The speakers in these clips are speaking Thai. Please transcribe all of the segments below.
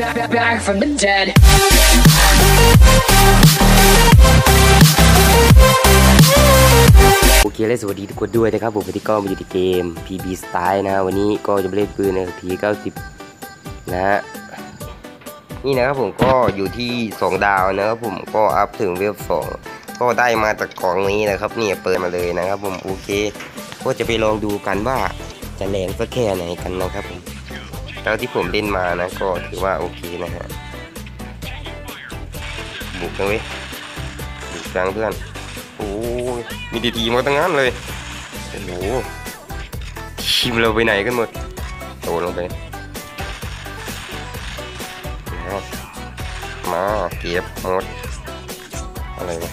back, back, back from the dead. โอเคและสวัสดีทุกคนด้วยนะครับผมวันนี้ก็มาอยู่ในเกม PB Style นะฮะวันนี้ก็จะไปเล่นปืนใน P90 นะฮะนี่นะครับผมก็อยู่ที่ 2 ดาวนะครับผมก็อัพถึงเวฟ2ก็ได้มาจากกล่องนี้นะครับเนี่ยเปิดมาเลยนะครับผมโอเค ก็จะไปลองดูกันว่าจะแรงสักแค่ไหนกันนะครับผม แล้วที่ผมเล่นมานะก็ถือว่าโอเคนะฮะ บุกกันเว้ยบุกจังเพื่อน โอ้ยมีดีทีมาตั้งนั้นเลยโอ้โหทีมเราไปไหนกันหมดโตลงไปมาเก็บหมดอะไรวะ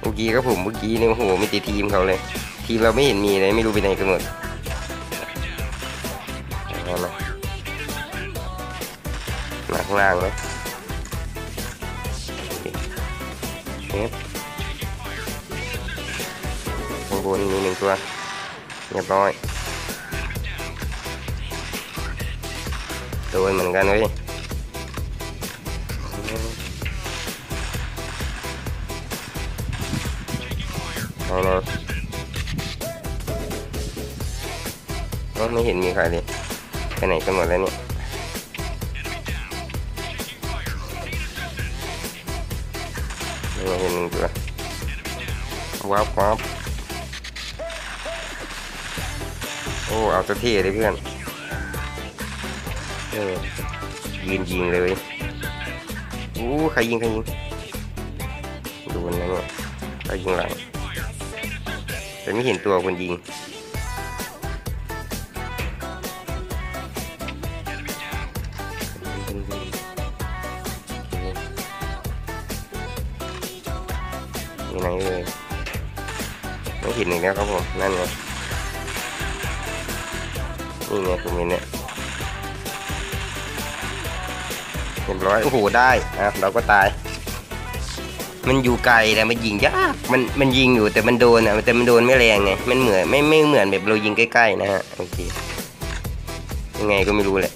เมื่อกี้ครับผมเมื่อกี้เนี่ยโอ้โหมีแต่ทีมเขาเลย ทีมเราไม่เห็นมีเลยไม่รู้ไปไหนกันหมดางล่างเลยเชฟข้างบนมีหนึ่งตัวเรียบร้อยโดนเหมือนกันเว้ยเอาเอ้าไม่เห็นมีใครเลยไปไหนกันหมดแล้วเนี่ย ไม่เห็นหนึ่งตัววับวับโอ้เอาสักทีเลยเพื่อนเออยืนยิงเลยโอ้ใครยิงใครยิงโดนนะเนี่ยใครยิงหลังแต่ไม่เห็นตัวคนยิง เห็นอีกแล้วครับผม นั่นไงนี่ไงผมเห็นเนี่ยเรียบร้อย โอ้โห ได้อะเราก็ตาย มันอยู่ไกลแต่มันยิงยาก มัน มันยิงอยู่แต่มันโดนอะแต่มันโดนไม่แรงไง มันเหมือนไม่ไม่เหมือนแบบเรายิงใกล้ๆนะฮะ โอเค ยังไงก็ไม่รู้แหละ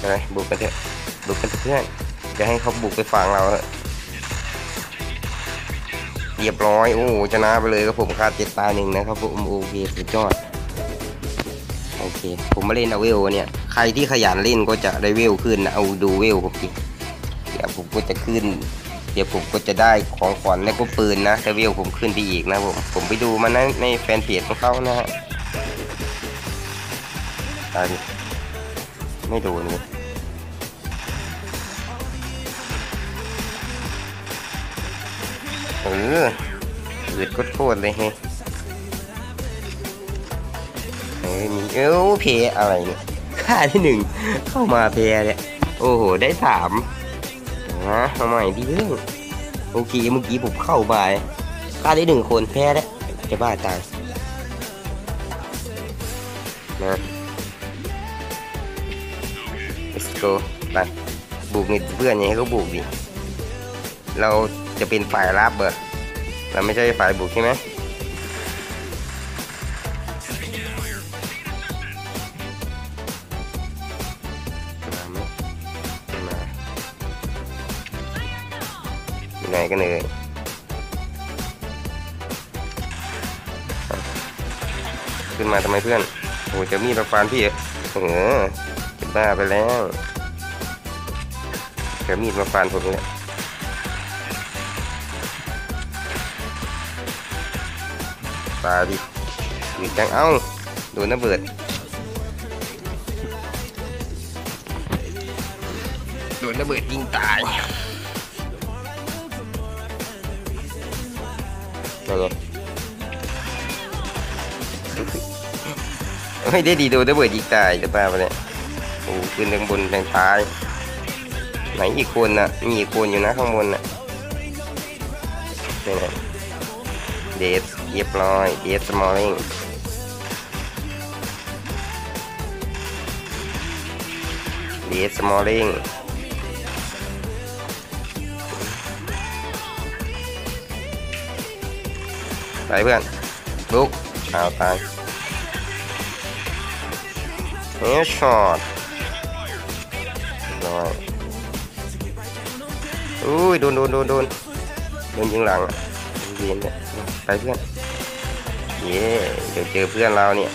ไปบุกกันเถอะ บุกกันเถอะเพื่อนจะให้เขาบุกไปฝั่งเรา เรียบร้อย โอ้โหชนะไปเลยครับผมคาดเจ็ดตายหนึ่งนะครับผมโอเคสุดยอดโอเค ผมมาเล่นเอาเวลเนี่ยใครที่ขยันเล่นก็จะได้เวลขึ้นนะเอาดูเวลผมดิเดี๋ยวผมก็จะขึ้น เดี๋ยวผมก็จะได้ของขวัญและก็ปืนนะแต่เวลผมขึ้นไปอีกนะผมผมไปดูมานะในแฟนเพจของเขานะฮะไม่โดนเลย เอออืดโคตรเลยเฮ้ยเอ้ยมีเอ้าเพอะไรเนี่ยค่าที่หนึ่งเข้ามาเพเนี่ยโอ้โห ได้สามนะทำไมดีเรื่องโอเคเมื่อกี้ผมเข้ามาค่าได้หนึ่งคนแพ้แล้วจะบ้าตายนะ let's go ไปบุกนี่เพื่อนยังให้เขาบุกดิเรา จะเป็นฝ่ายรับเบอร์เราไม่ใช่ฝ่ายบุกใช่ไหมมาไหมไม่มาอยู่ไหนกันเลยขึ้นมาทำไมเพื่อน โอ้จะมีดมาฟันพี่เอเอจะบ้าไปแล้วจะมีดมาฟันผมเนี่ย ตายดิหยุดจังเอ้าโดนระเบิดโดนระเบิดยิงตายนั่นไงไม่ได้ดีโดนระเบิดยิงตายจะบ้าไปะเนี่ยโอ้ขึ้นทางบนทางท้ายไหนอีกคนน่ะมีอีกคนอยู่นะข้างบนน่ะนี่นะเดส เรียบร้อยเดสสมอลลิงเดสสมอลลิงไปเพื่อนลุกเอาตายเฮดช็อตร้อยอุ้ยโดนโดนโดนโดนโดนยิงหลังอะเวียนเนี่ยไปเพื่อน เย้เดี๋ยวเจอเพื่อนเราเนี่ย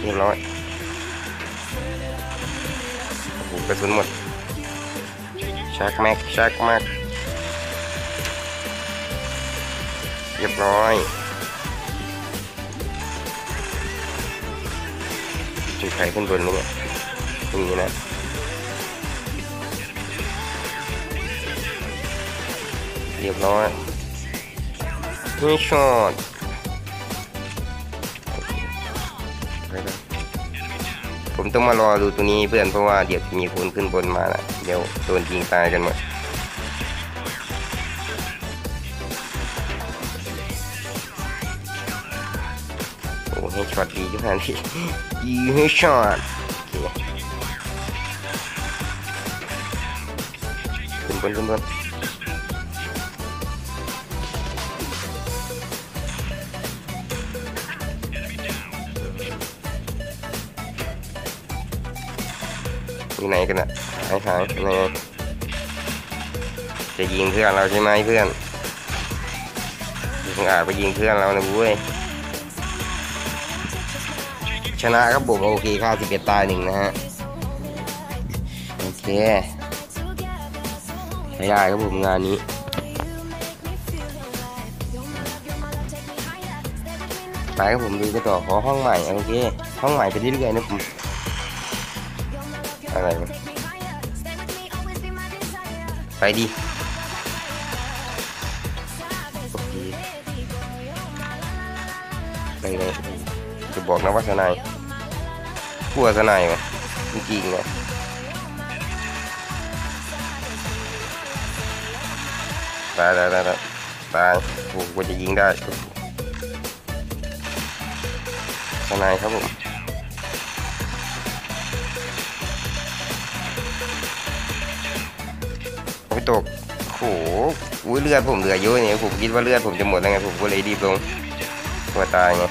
เรียบร้อยโอ้โหกระสุนหมดชักแม็กชักแม็กเรียบร้อยจะใครขึ้นบนเนี่ยตรงนี้นะเรียบร้อย นี่ช็อตผมต้องมารอดูตัวนี้เพื่อนเพราะว่าเดี๋ยวจะมีคนขึ้นบนมานะเดี๋ยวโดนยิงตายกันหมดโอ้ให้ช็อตดีขนาดนี้ยิงให้ช็อตขึ้นบนขึ้นบน อยู่ไหนกันอะหายหายยังไงจะยิงเพื่อนเราใช่ไหมเพื่อนมึงอาจไปยิงเพื่อนเรานะบุ้ยชนะครับผมโอเคค่าสิบเอ็ดตายหนึ่งนะฮะโอเคใช้ได้ครับผมงานนี้ไปครับผมดูกันต่อขอห้องใหม่โอเคห้องใหม่ไปเรื่อยๆนะผม อะไรวะไปดิโอเคไปเลยจะบอกนะว่าสนายกลัวสนายวะจริงๆนะตายตายตายตายตายโอ้โหกว่าจะยิงได้สนายครับผม ยตกโหอุ้ยเลือดผมเหลือเยอะเนี่ยผมคิดว่าเลือดผมจะหมดแล้วไงผมก็เลยรีบลงกลัวตายไง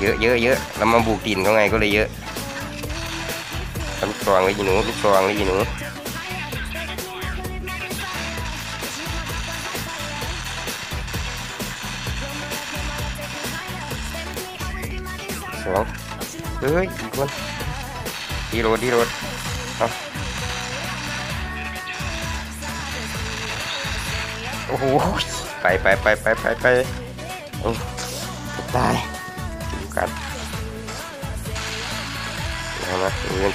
เยอะเยอะเยอะเรามาบุกดินเขาไงก็เลยเยอะลูกซองเลยยีหนูลูกซองเลยยีหนูสอง เฮ้ยอีกคนดีโรดดีโรดเอาโอ้โห ไปไปไปไปไปไปโอ้ตายดูกันเอามาดูกัน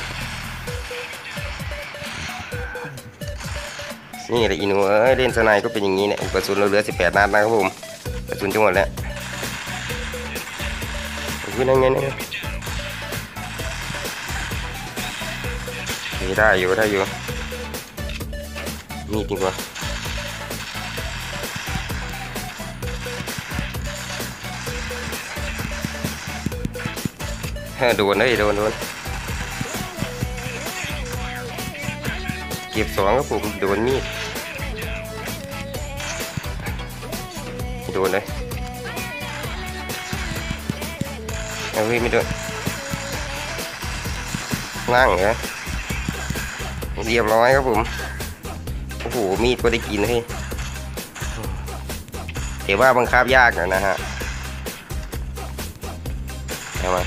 นี่แหละอีหนูเอ้ยเล่นสไนด์ก็เป็นอย่างนี้เนี่ยกระสุนเราเหลือ 18 นัดนะครับผมกระสุนจะหมดแล้วโอ้ยนั่นไงเนั่นไนี่ได้อยู่ได้อยู่มีดดีกว่าฮ้ยโดนเลยโดนโดนเก็บสองครับผมโดนมีดโดนเลยเอาเฮ้ยไม่โดนนั่งเหรอ เรียบร้อยครับผม โอ้โห มีดก็ได้กินเลยแต่ว่าบังคับยากหน่อยนะฮะเอามา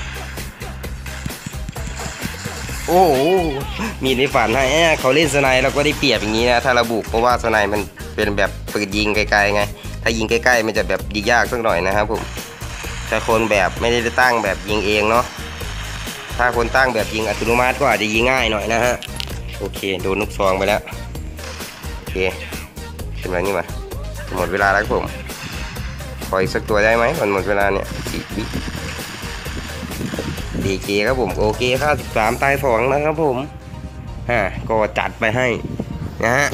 โอ้โห มีดในฝันให้แอะเขาเล่นสไนเราก็ได้เปรียบอย่างนี้นะ ถ้าเราบุกเพราะว่าสไนมันเป็นแบบปืนยิงไกลๆไง ถ้ายิงใกล้ๆ มันจะแบบยิงยากสักหน่อยนะครับผมแต่คนแบบไม่ได้ตั้งแบบยิงเองเนาะ ถ้าคนตั้งแบบยิงอัตโนมัติก็อาจจะยิงง่ายหน่อยนะฮะ โอเค โดนลูกซองไปแล้ว โอเคขึ้นมานี่มาหมดเวลาแล้วครับผมขออีกสักตัวได้ไหมก่อนหมดเวลาเนี่ยสี่วิดีเครับผม โอเคค่าสิบสามตายสองนะครับผมอ่าก็จัดไปให้นะฮะ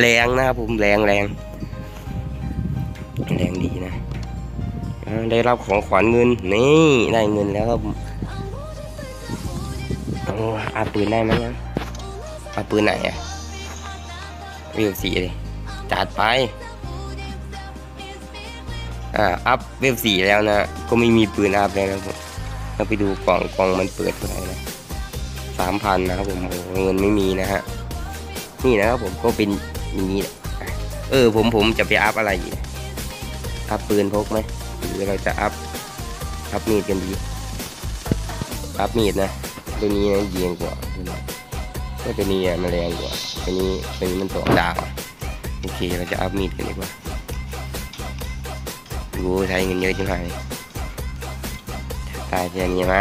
แรงนะครับผมแรงแรงแรงดีนะ ได้รับของขวัญเงิน นี่ได้เงินแล้วครับผมเอาอาปืนได้ไหมยัง เอาปืนไหนอะวิวสีเลยจัดไป อ่า อัพเวฟสี่แล้วนะ ก็ไม่มีปืนอัพแล้วนะผมเราไปดูกล่องกล่องมันเปิดเท่าไหร่นะสามพันนะครับผมเงินไม่มีนะฮะ นี่นะครับผมก็เป็นอย่างนี้แหละเออ ผมผมจะไปอัพอะไรอีกนะอัพปืนพกไหมหรือเราจะอัพ อัพมีดกันดี อัพมีดนะ ตัวนี้นะเยียงกว่า ก็ตัวนี้อะมันแรงกว่าตัวนี้ตัวนี้มันสองดาวโอเคเราจะอัพมีดกันดีกว่าดูใช้เงินเยอะจังเลยตายแค่นี้มา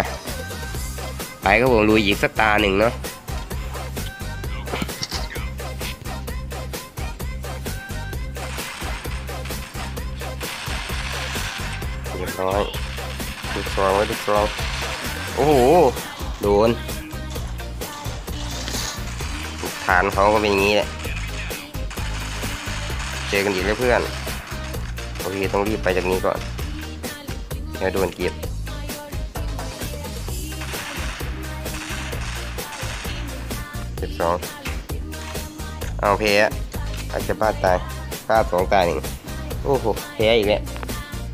ไปก็ผมลุยอีกสักตาหนึ่งเนาะเรียบร้อยดูซองไว้ดูซองโอ้โห โดน ฐานเขาก็เป็นอย่างนี้แหละเจอกันอีกแล้วเพื่อนโอเคต้องรีบไปจากนี้ก่อนเดี๋ยวโดนเก็บเจ็บสองเอาแพ้อาจจะพลาดตายพลาดสองตายหนึ่งโอ้โหแพ้อีกแล้ว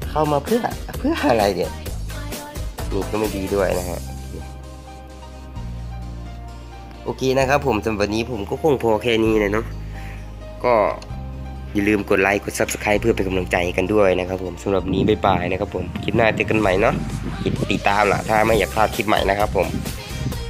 เข้ามาเพื่อเพื่ออะไรเนี่ยนี่ก็ไม่ดีด้วยนะฮะ โอเคนะครับผมสำหรับวันนี้ผมก็คงพอแค่นี้เลยเนาะก็อย่าลืมกดไลค์กด subscribe เพื่อเป็นกำลังใจกันด้วยนะครับผมสำหรับนนี้บ๊ายบายนะครับผมคลิปหน้าเจอกันใหม่เนาะติดตามล่ะถ้าไม่อยากพลาดคลิปใหม่นะครับผม